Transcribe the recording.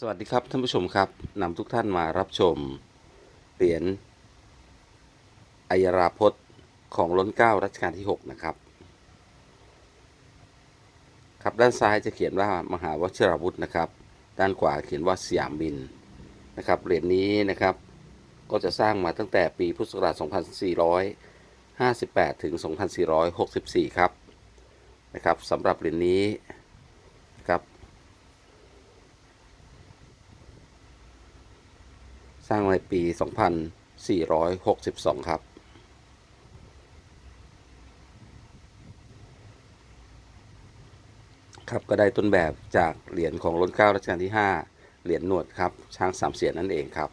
สวัสดีครับท่านผู้ชมครับนำทุกท่านมารับชมเหรียญอัยราพจน์ของล้นเก้ารัชกาลที่ 6 นะครับ ครับด้านซ้ายจะเขียนว่ามหาวชิราวุธนะครับ ด้านขวาเขียนว่าสยามบินนะครับเหรียญนี้นะครับ ก็จะสร้างมาตั้งแต่ปีพุทธศักราช 2458 ถึง 2464 ครับนะครับสำหรับเหรียญนี้นะครับ สร้างในปี 2462 ครับ ครับก็ได้ต้นแบบจากเหรียญของล้นเก้ารัชกาลที่ 5 เหรียญหนวดครับ ช้างสามเสียนนั่นเองครับ